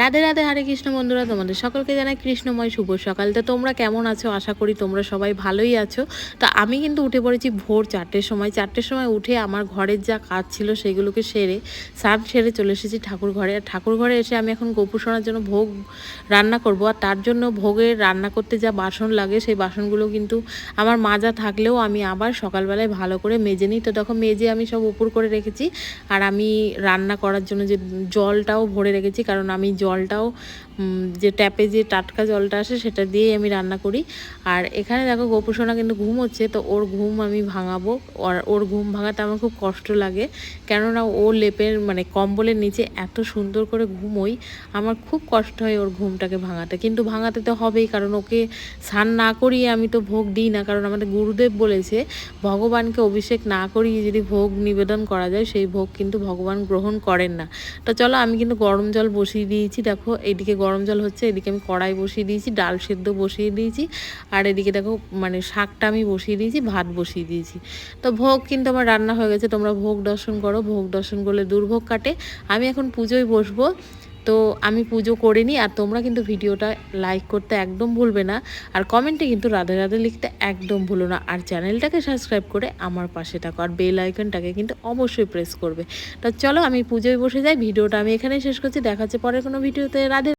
রাধে রাধে হরে কৃষ্ণ বন্ধুরা, তোমাদের সকলকে জানাই কৃষ্ণময় শুভ সকাল। তো তোমরা কেমন আছো? আশা করি তোমরা সবাই ভালোই আছো। তা আমি কিন্তু উঠে পড়েছি ভোর চারটের সময়। চারটের সময় উঠে আমার ঘরের যা কাজ ছিল সেগুলোকে সেরে, স্নান সেরে চলে এসেছি ঠাকুর ঘরে। আর ঠাকুর ঘরে এসে আমি এখন গোপুসোনার জন্য ভোগ রান্না করব। আর তার জন্য ভোগের রান্না করতে যা বাসন লাগে, সেই বাসনগুলো কিন্তু আমার মাজা থাকলেও আমি আবার সকালবেলায় ভালো করে মেজে নিই। তো তখন মেজে আমি সব উপর করে রেখেছি। আর আমি রান্না করার জন্য যে জলটাও ভরে রেখেছি, কারণ আমি জলটাও যে ট্যাপে যে টাটকা জলটা আসে সেটা দিয়েই আমি রান্না করি। আর এখানে দেখো গোপুসোনা কিন্তু ঘুম হচ্ছে, তো ওর ঘুম আমি ভাঙাবো। আর ওর ঘুম ভাঙাতে আমার খুব কষ্ট লাগে। কেননা ও লেপের মানে কম্বলের নিচে এত সুন্দর করে ঘুমোই, আমার খুব কষ্ট হয় ওর ঘুমটাকে ভাঙাতে। কিন্তু ভাঙাতে তো হবেই, কারণ ওকে স্নান না করিয়ে আমি তো ভোগ দিই না, কারণ আমাদের গুরুদেব বলেছে, ভগবানকে অভিষেক না করিয়ে যদি ভোগ নিবেদন করা যায়, সেই ভোগ কিন্তু ভগবান গ্রহণ করেন না। তো চলো আমি কিন্তু গরম জল বসিয়ে দিয়েছি। দেখো এইদিকে গরম জল হচ্ছে, এদিকে আমি কড়াই বসিয়ে দিয়েছি, ডাল সেদ্ধ বসিয়ে দিয়েছি, আর এদিকে দেখো মানে শাকটা আমি বসিয়ে দিয়েছি, ভাত বসিয়ে দিয়েছি। তো ভোগ কিন্তু আমার রান্না হয়ে গেছে, তোমরা ভোগ দর্শন করো, ভোগ দর্শন করলে দুর্ভোগ কাটে। আমি এখন পুজোয় বসবো তো আমি পুজো করে নিই আর তোমরা কিন্তু ভিডিওটা লাইক করতে একদম ভুলবে না। আর কমেন্টে কিন্তু রাধে রাধে লিখতে একদম ভুলো না। আর চ্যানেলটাকে সাবস্ক্রাইব করে আমার পাশে থাকো। আর বেল আইকনটাকে কিন্তু অবশ্যই প্রেস করবে। তো চলো আমি পুজোয় বসে যাই। ভিডিওটা আমি এখানেই শেষ করছি। দেখাচ্ছে পরের কোনো ভিডিওতে রাধে